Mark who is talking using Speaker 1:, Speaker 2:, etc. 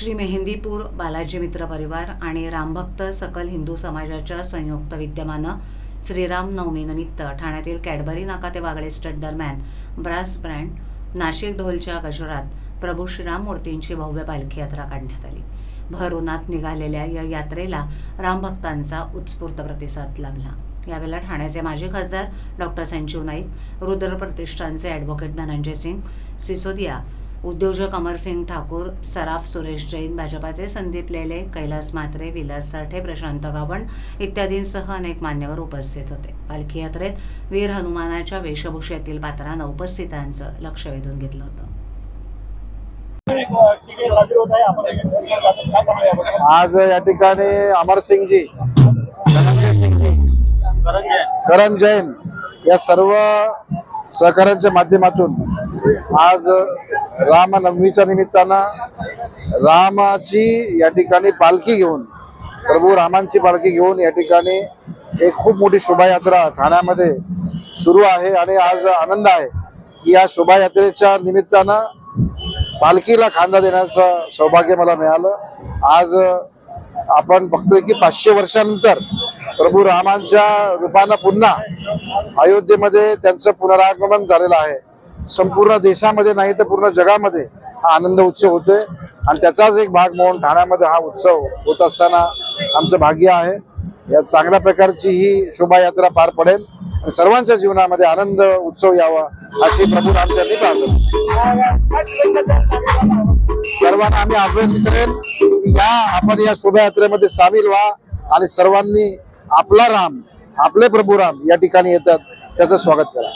Speaker 1: श्री मेहंदीपूर बालाजी मित्र परिवार आणि रामभक्त सकल हिंदू समाजाच्या संयुक्त विद्यमानं श्रीराम नवमीनिमित्त ठाण्यातील कॅडबरी नाका ते वागळे स्टड दरम्यान ब्रास ब्रँड नाशिक ढोलच्या गजरात प्रभू श्रीराम मूर्तींची भव्य पालखी यात्रा काढण्यात आली. भर उन्हात निघालेल्या या यात्रेला रामभक्तांचा उत्स्फूर्त प्रतिसाद लाभला यावेळेला ठाण्याचे माजी खासदार डॉक्टर संजीव नाईक रुद्र प्रतिष्ठानचे ॲडव्होकेट धनंजय सिंग सिसोदिया उद्योजक अमरसिंग ठाकूर सराफ सुरेश जैन भाजपाचे संदीप लेले कैलास म्हात्रे विलास साठे प्रशांत गावण इत्यादींसह अनेक मान्यवर उपस्थित होते. पालखी यात्रेत वीर हनुमानाच्या वेशभूषेतील पात्रानं उपस्थितांचं लक्ष वेधून घेतलं होतं.
Speaker 2: आज या ठिकाणी अमरसिंगजी करण जैन या सर्व सहकाऱ्यांच्या माध्यमातून आज रामनवमीच्या निमित्तानं रामाची या ठिकाणी पालखी घेऊन प्रभू रामांची पालखी घेऊन या ठिकाणी एक खूप मोठी शोभायात्रा ठाण्यामध्ये सुरू आहे आणि आज आनंद आहे. की या शोभायात्रेच्या निमित्तानं पालखीला खांदा देण्याचं सौभाग्य मला मिळालं. आज आपण बघतोय की पाचशे वर्षानंतर प्रभू रामांच्या रूपानं पुन्हा अयोध्येमध्ये त्यांचं पुनरागमन झालेलं आहे. संपूर्ण देशामध्ये नाही तर पूर्ण जगामध्ये हा आनंद उत्सव होतोय. आणि त्याचाच एक भाग म्हणून ठाण्यामध्ये हा उत्सव होत असताना आमचं भाग्य आहे. या चांगल्या प्रकारची ही शोभायात्रा पार पडेल. आणि सर्वांच्या जीवनामध्ये आनंद उत्सव यावा अशी प्रभू रामचंद्री प्रार्थना सर्वांना आम्ही आग्रह करेन. या आपण या शोभायात्रेमध्ये सामील व्हा आणि सर्वांनी आपला राम आपले प्रभू राम या ठिकाणी येतात. त्याचं स्वागत करा.